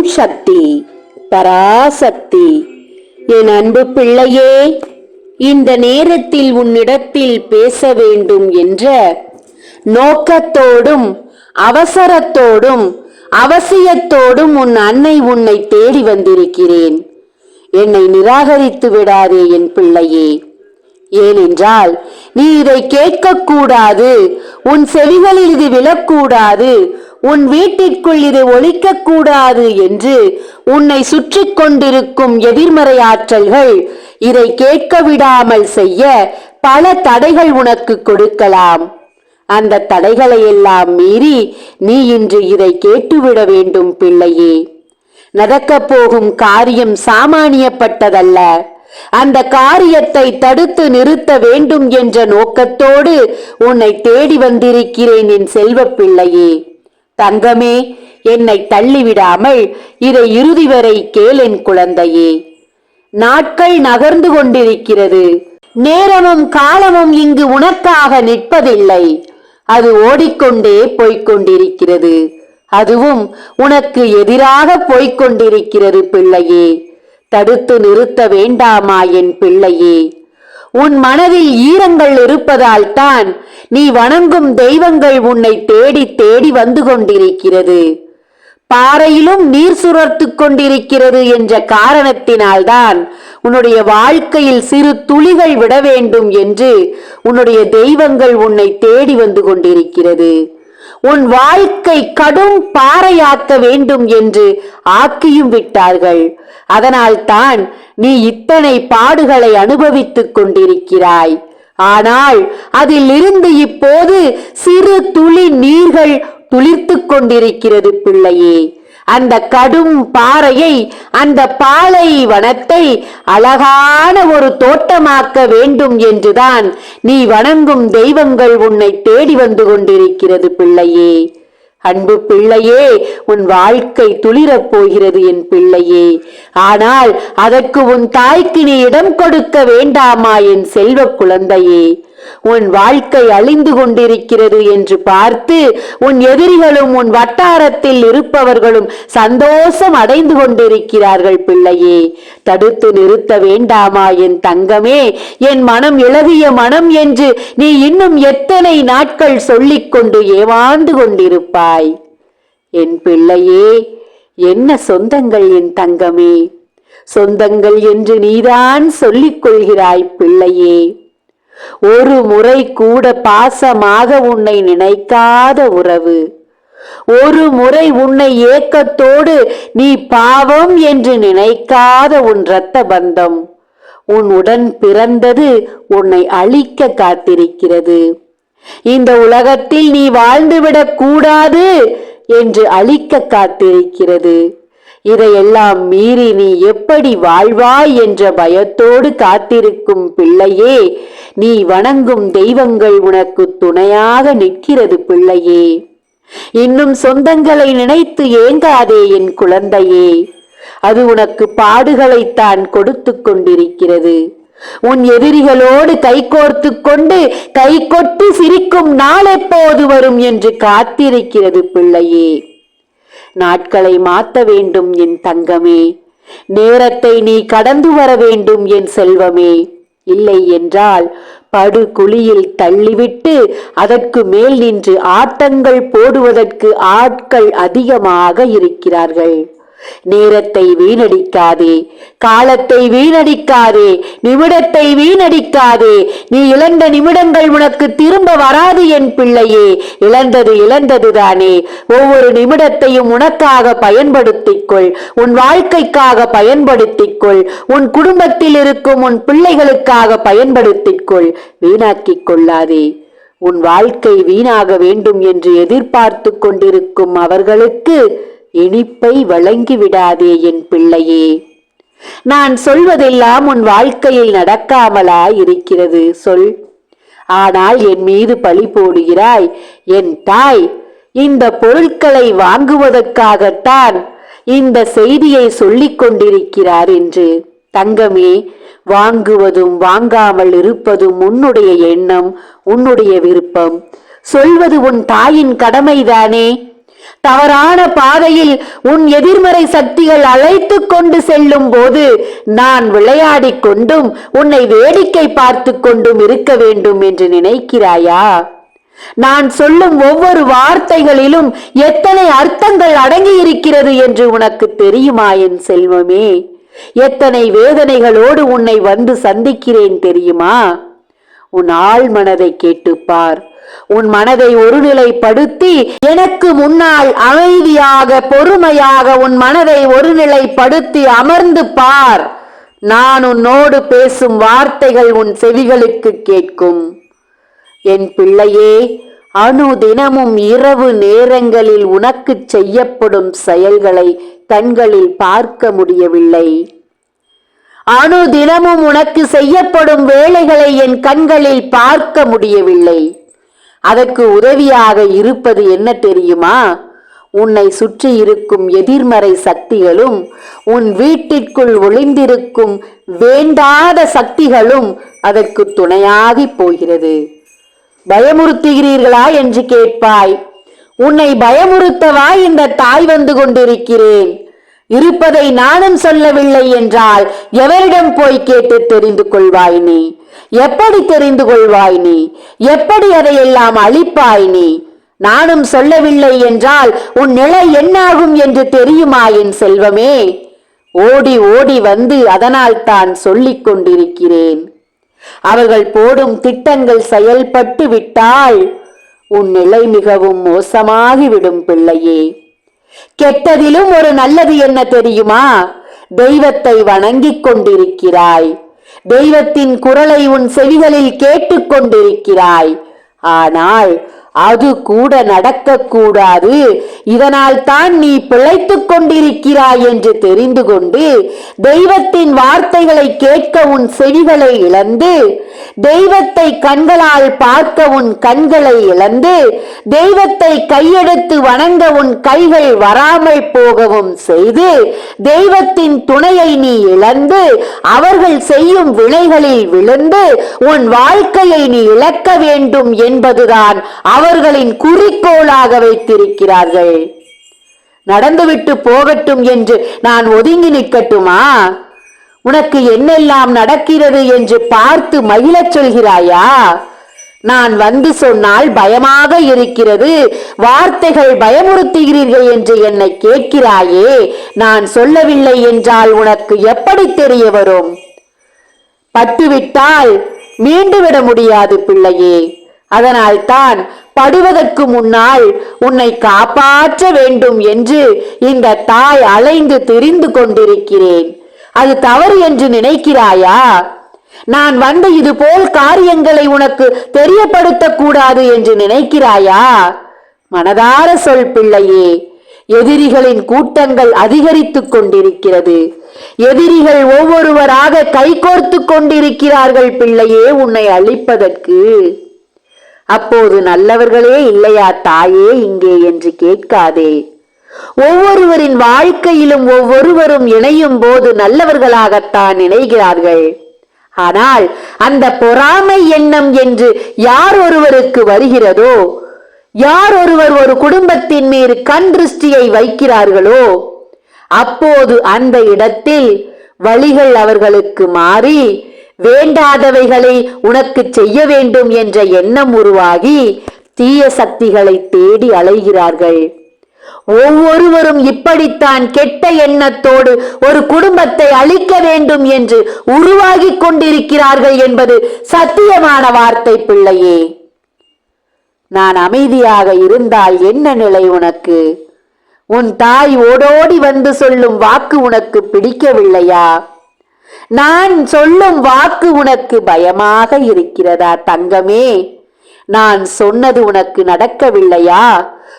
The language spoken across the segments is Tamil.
ஓம் சக்தி பராசக்தி. என் அன்பு பிள்ளையே இந்த நேரத்தில் உன்னிடத்தில் பேச வேண்டும் என்ற நோக்கத்தோடும் அவசரத்தோடும் அவசியத்தோடும் உன் அன்னை உன்னை தேடி வந்திருக்கிறேன். என்னை நிராகரித்து விடாதே என் பிள்ளையே. ஏனென்றால் நீ இதை கேட்கக்கூடாது உன் செவிகளில் இது விழக்கூடாது உன் வீட்டிற்குள் இது ஒழிக்கக்கூடாது என்று உன்னை சுற்றி கொண்டிருக்கும் எதிர்மறை ஆற்றல்கள் இதை கேட்க விடாமல் செய்ய பல தடைகள் உனக்கு கொடுக்கலாம். அந்த தடைகளை எல்லாம் மீறி நீ இன்று இதை கேட்டுவிட வேண்டும் பிள்ளையே. நடக்கப் போகும் காரியம் சாமானியப்பட்டதல்ல. அந்த காரியத்தை தடுத்து நிறுத்த வேண்டும் என்ற நோக்கத்தோடு உன்னை தேடி வந்திருக்கிறேன் என் செல்வ பிள்ளையே. தங்கமே என்னை தள்ளிவிடாமல் இதை இறுதி வரை கேள் என் குழந்தையே. நாட்கள் நகர்ந்து கொண்டிருக்கிறது. நேரமும் காலமும் இங்கு உனக்காக நிற்பதில்லை. அது ஓடிக்கொண்டே போய்க் கொண்டிருக்கிறது அதுவும் உனக்கு எதிராக போய்க் கொண்டிருக்கிறது பிள்ளையே. தடுத்து நிறுத்த வேண்டாமா என் பிள்ளையே? உன் மனதில் ஈரங்கள் இருப்பதால் தான் நீ வணங்கும் தெய்வங்கள் உன்னை தேடி தேடி வந்து கொண்டிருக்கிறது. பாறையிலும் நீர் சுரத்து கொண்டிருக்கிறது என்ற காரணத்தினால்தான் உன்னுடைய வாழ்க்கையில் சிறு துளிகள் விட வேண்டும் என்று உன்னுடைய தெய்வங்கள் உன்னை தேடி வந்து கொண்டிருக்கிறது. உன் வாழ்க்கை கடும் பாறையாக்க வேண்டும் என்று ஆக்கியும் விட்டார்கள். அதனால்தான் நீ இத்தனை பாடுகளை அனுபவித்துக் கொண்டிருக்கிறாய். ஆனால் அதில் இருந்து இப்போது சிறு துளி நீர்கள் துளிர்த்துக் கொண்டிருக்கிறது பிள்ளையே. அந்த கடும் பாறையை அந்த பாலை வனத்தை அழகான ஒரு தோட்டமாக்க வேண்டும் என்றுதான் நீ வணங்கும் தெய்வங்கள் உன்னை தேடி வந்து கொண்டிருக்கிறது பிள்ளையே. அன்பு பிள்ளையே உன் வாழ்க்கை துளிரப் போகிறது என் பிள்ளையே. ஆனால் அதற்கு உன் தாய்க்கு நீ இடம் கொடுக்க வேண்டாமா என் செல்வ குழந்தையே? உன் வாழ்க்கை அழிந்து கொண்டிருக்கிறது என்று பார்த்து உன் எதிரிகளும் உன் வட்டாரத்தில் இருப்பவர்களும் சந்தோஷம் அடைந்து கொண்டிருக்கிறார்கள் பிள்ளையே. தடுத்து நிறுத்த வேண்டாமா என் தங்கமே? என் மனம் இழகிய மனம் என்று நீ இன்னும் எத்தனை நாட்கள் சொல்லிக் கொண்டு ஏமாந்து கொண்டிருப்பாய்? என் பிள்ளையே என்ன சொந்தங்கள் என் தங்கமே? சொந்தங்கள் என்று நீதான் சொல்லிக் கொள்கிறாய் பிள்ளையே. ஒரு முறை கூட பாசமாக உன்னை நினைக்காத உறவு. ஒரு முறை உன்னை ஏக்கத்தோடு நீ பாவம் என்று நினைக்காத உன் இரத்த பந்தம். உன் உடன் பிறந்தது உன்னை அழிக்க காத்திருக்கிறது. இந்த உலகத்தில் நீ வாழ்ந்துவிடக் கூடாது என்று அழிக்க காத்திருக்கிறது. இதையெல்லாம் மீறி நீ எப்படி வாழ்வாய் என்ற பயத்தோடு காத்திருக்கும் பிள்ளையே நீ வணங்கும் தெய்வங்கள் உனக்கு துணையாக நிற்கிறது பிள்ளையே. இன்னும் சொந்தங்களை நினைத்து ஏங்காதே என் குழந்தையே. அது உனக்கு பாடுகளைத்தான் கொடுத்து கொண்டிருக்கிறது. உன் எதிரிகளோடு கைகோர்த்து கொண்டு கை கொட்டி சிரிக்கும் நாள் எப்போது வரும் என்று காத்திருக்கிறது பிள்ளையே. நாட்களை மாத்த வேண்டும் என் தங்கமே. நேரத்தை நீ கடந்து வர வேண்டும் என் செல்வமே. இல்லை என்றால் படு குழியில் தள்ளிவிட்டு அதற்கு மேல் நின்று ஆட்டங்கள் போடுவதற்கு ஆட்கள் அதிகமாக இருக்கிறார்கள். நேரத்தை வீணடிக்காதே காலத்தை வீணடிக்காதே நிமிடத்தை வீணடிக்காதே. நீ இழந்த நிமிடங்கள் உனக்கு திரும்ப வராது என் பிள்ளையே. இழந்தது இழந்தது தானே ஒவ்வொரு நிமிடத்தையும் உனக்காக பயன்படுத்திக் கொள் உன் வாழ்க்கைக்காக பயன்படுத்திக் கொள் உன் குடும்பத்தில் இருக்கும் உன் பிள்ளைகளுக்காக பயன்படுத்திக்கொள். வீணாக்கிக் கொள்ளாதே. உன் வாழ்க்கை வீணாக வேண்டும் என்று எதிர்பார்த்து கொண்டிருக்கும் அவர்களுக்கு இனிப்பை வழங்கி விடாதே என் பிள்ளையே. நான் சொல்வதெல்லாம் உன் வாழ்க்கையில் நடக்காமலா இருக்கிறது சொல். ஆனால் என் மீது பழி போடுகிறாய் என் தாய். இந்த பொருட்களை வாங்குவதற்காகத்தான் இந்த செய்தியை சொல்லிக் கொண்டிருக்கிறார் என்று. தங்கமே வாங்குவதும் வாங்காமல் இருப்பதும் உன்னுடைய எண்ணம் உன்னுடைய விருப்பம். சொல்வது உன் தாயின் கடமைதானே? தவறான பாதையில் உன் எதிர்மறை சக்திகள் அழைத்து கொண்டு செல்லும் போது நான் விளையாடிக் கொண்டும் உன்னை வேடிக்கை பார்த்து கொண்டும் இருக்க வேண்டும் என்று நினைக்கிறாயா? நான் சொல்லும் ஒவ்வொரு வார்த்தைகளிலும் எத்தனை அர்த்தங்கள் அடங்கி இருக்கிறது என்று உனக்கு தெரியுமா என் செல்வமே? எத்தனை வேதனைகளோடு உன்னை வந்து சந்திக்கிறேன் தெரியுமா? உன் ஆள் மனதை கேட்டுப்பார். உன் மனதை ஒருநிலைப்படுத்தி எனக்கு முன்னால் அமைதியாக பொறுமையாக உன் மனதை ஒருநிலைப்படுத்தி அமர்ந்து பார். நான் உன்னோடு பேசும் வார்த்தைகள் உன் செவிகளுக்கு கேட்கும். என் பிள்ளையே அணு தினமும் இரவு நேரங்களில் உனக்கு செய்யப்படும் செயல்களை கண்களில் பார்க்க முடியவில்லை. அணு தினமும் உனக்கு செய்யப்படும் வேலைகளை என் கண்களில் பார்க்க முடியவில்லை. அதற்கு உதவியாக இருப்பது என்ன தெரியுமா? உன்னை சுற்றி இருக்கும் எதிர்மறை சக்திகளும் உன் வீட்டிற்குள் ஒளிந்திருக்கும் வேண்டாத சக்திகளும் அதற்கு துணையாகி போகிறது. பயமுறுத்துகிறீர்களா என்று கேட்பாய். உன்னை பயமுறுத்தவா இந்த தாய் வந்து கொண்டிருக்கிறேன்? இருப்பதை நானும் சொல்லவில்லை என்றால் எவரிடம் போய் கேட்டு தெரிந்து கொள்வாய் நீ? எப்படி தெரிந்து கொள்வாய் நீ? எப்படி அதையெல்லாம் அழிப்பாய் நீ? நானும் சொல்லவில்லை என்றால் உன் நிலை என்னாகும் என்று தெரியுமா என் செல்வமே? ஓடி ஓடி வந்து அதனால் தான் சொல்லிக் கொண்டிருக்கிறேன். அவர்கள் போடும் திட்டங்கள் செயல்பட்டு விட்டால் உன் நிலை மிகவும் மோசமாகிவிடும் பிள்ளையே. கெட்டதிலும் ஒரு நல்லது என்ன தெரியுமா? தெய்வத்தை வணங்கிக் கொண்டிருக்கிறாய். தெய்வத்தின் குரலை உன் செவிகளில் கேட்டுக்கொண்டிருக்கிறாய். ஆனால் அது கூட நடக்கக்கூடாது. இதனால் தான் நீ பிழைத்துக் கொண்டிருக்கிறாய் என்று தெரிந்து கொண்டு தெய்வத்தின் வார்த்தைகளை கேட்க உன் செவிகளை இழந்து தெய்வத்தை கண்களால் பார்க்க உன் கண்களை இழந்து தெய்வத்தை கையெடுத்து வணங்க உன் கைகள் வராமல் போகவும் செய்து தெய்வத்தின் துணையை நீ இழந்து அவர்கள் செய்யும் வினைகளில் விழுந்து உன் வாழ்க்கையை நீ இழக்க வேண்டும் என்பதுதான் அவர்களின் குறிக்கோளாக வைத்திருக்கிறார்கள். நடந்துவிட்டு போகட்டும் என்று நான் ஒதுங்கி நிற்கட்டுமா? உனக்கு என்னெல்லாம் நடக்கிறது என்று பார்த்து மகிழச் சொல்கிறாயா? நான் வந்து சொன்னால் பயமாக இருக்கிறது. வார்த்தைகள் பயமுறுத்துகிறீர்கள் என்று என்னை கேட்கிறாயே. நான் சொல்லவில்லை என்றால் உனக்கு எப்படி தெரிய வரும்? பட்டுவிட்டால் மீண்டு விட முடியாது பிள்ளையே. அதனால் தான் படுவதற்கு முன்னால் உன்னை காப்பாற்ற வேண்டும் என்று இந்த தாய் அலைந்து திரிந்து கொண்டிருக்கிறேன். அது தவறு என்று நினைக்கிறாயா? நான் வந்த இது போல் காரியங்களை உனக்கு தெரியப்படுத்த கூடாது என்று நினைக்கிறாயா? மனதார சொல் பிள்ளையே எதிரிகளின் கூட்டங்கள் அதிகரித்துக் கொண்டிருக்கிறது. எதிரிகள் ஒவ்வொருவராக கைகோர்த்து கொண்டிருக்கிறார்கள் பிள்ளையே உன்னை அழிப்பதற்கு. அப்போது நல்லவர்களே இல்லையா தாயே இங்கே என்று கேட்காதே. ஒவ்வொருவரின் வாழ்க்கையிலும் ஒவ்வொருவரும் இணையும் போது நல்லவர்களாகத்தான் இணைகிறார்கள் ஆனால் அந்த பொறாமை எண்ணம் என்று யார் ஒருவருக்கு வருகிறதோ யார் ஒருவர் ஒரு குடும்பத்தின் மீது கண் திருஷ்டியை வைக்கிறார்களோ அப்போது அந்த இடத்தில் வழிகள் அவர்களுக்கு மாறி வேண்டாதவைகளை உனக்கு செய்ய வேண்டும் என்ற எண்ணம் உருவாகி தீய சக்திகளை தேடி அலைகிறார்கள். ஒவ்வொருவரும் இப்படித்தான் கெட்ட எண்ணத்தோடு ஒரு குடும்பத்தை அழிக்க வேண்டும் என்று உருவாகிக் கொண்டிருக்கிறார்கள் என்பது சத்தியமான வார்த்தை பிள்ளையே. நான் அமைதியாக இருந்தால் என்ன நிலை உனக்கு? உன் தாய் ஓடோடி வந்து சொல்லும் வாக்கு உனக்கு பிடிக்கவில்லையா? நான் சொல்லும் வாக்கு உனக்கு பயமாக இருக்கிறதா தங்கமே? நான் சொன்னது உனக்கு நடக்கவில்லையா?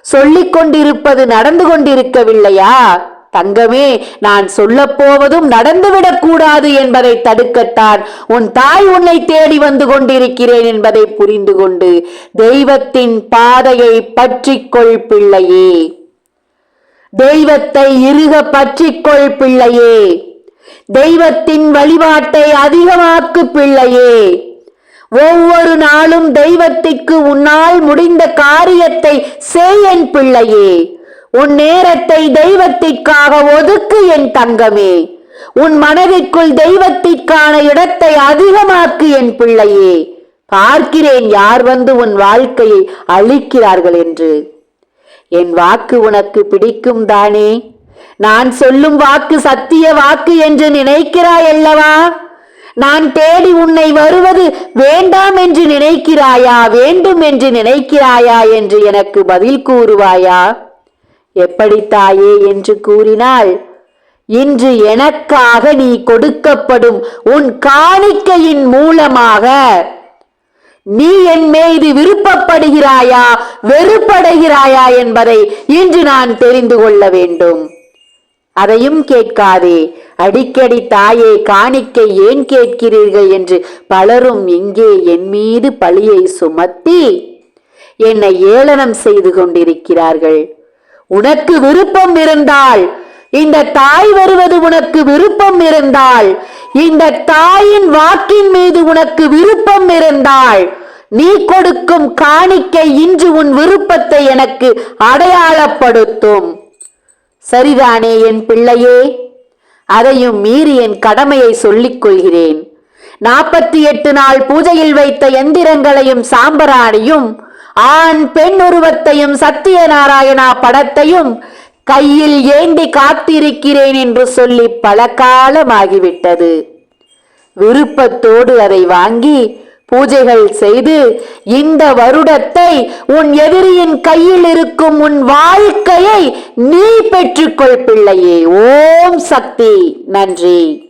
சொல்லிக் கொண்டிருப்பது நடந்து கொண்டிருக்கவில்லையா? தங்கமே நான் சொல்லப் போவதும் நடந்துவிடக் கூடாது என்பதை தடுக்கத்தான் உன் தாய் உன்னை தேடி வந்து கொண்டிருக்கிறேன் என்பதை புரிந்து கொண்டு தெய்வத்தின் பாதையை பற்றிக்கொள் பிள்ளையே. தெய்வத்தை இறுக பற்றிக்கொள் பிள்ளையே. தெய்வத்தின் வழிபாட்டை அதிகமாக்கு பிள்ளையே. ஒவ்வொரு நாளும் தெய்வத்திற்கு உன்னால் முடிந்த காரியத்தை செய்யன் பிள்ளையே. உன் நேரத்தை தெய்வத்திற்காக ஒதுக்கு என் தங்கமே. உன் மனதிற்குள் தெய்வத்திற்கான இடத்தை அதிகமாக்கு என் பிள்ளையே. பார்க்கிறேன் யார் வந்து உன் வாழ்க்கையை அழிக்கிறார்கள் என்று. என் வாக்கு உனக்கு பிடிக்கும் தானே. நான் சொல்லும் வாக்கு சத்திய வாக்கு என்று நினைக்கிறாய் அல்லவா? நான் தேடி உன்னை வருவது வேண்டாம் என்று நினைக்கிறாயா வேண்டும் என்று நினைக்கிறாயா என்று எனக்கு பதில் கூறுவாயா? எப்படி தாயே என்று கூறினாள் இன்று எனக்காக நீ கொடுக்கப்படும் உன் காணிக்கையின் மூலமாக. நீ என் மீது விருப்பப்படுகிறாயா வெறுப்படைகிறாயா என்பதை இன்று நான் தெரிந்து கொள்ள வேண்டும். அதையும் கேட்காதே அடிக்கடி தாயே காணிக்கை ஏன் கேட்கிறீர்கள் என்று பலரும் இங்கே என் மீது பழியை சுமத்தி என்னை ஏளனம் செய்து கொண்டிருக்கிறார்கள். உனக்கு விருப்பம் இருந்தால் இந்த தாய் வருவது உனக்கு விருப்பம் இருந்தால் இந்த தாயின் வாக்கின் மீது உனக்கு விருப்பம் இருந்தால் நீ கொடுக்கும் காணிக்கை இன்று உன் விருப்பத்தை எனக்கு அடையாளப்படுத்தும். சரிதானே என் பிள்ளையே? அதையும் மீறி என் கடமையை சொல்லிக் கொள்கிறேன் நாற்பத்தி எட்டு நாள் பூஜையில் வைத்த எந்திரங்களையும் சாம்பராணியும் ஆண் பெண் உருவத்தையும் சத்தியநாராயணா படத்தையும் கையில் ஏந்தி காத்திருக்கிறேன் என்று சொல்லி பல காலமாகிவிட்டது விருப்பத்தோடு அதை வாங்கி பூஜைகள் செய்து இந்த வருடத்தை உன் எதிரியின் கையில் இருக்கும் உன் வாழ்க்கையை நீ பெற்றுக்கொள் பிள்ளையே. ஓம் சக்தி. நன்றி.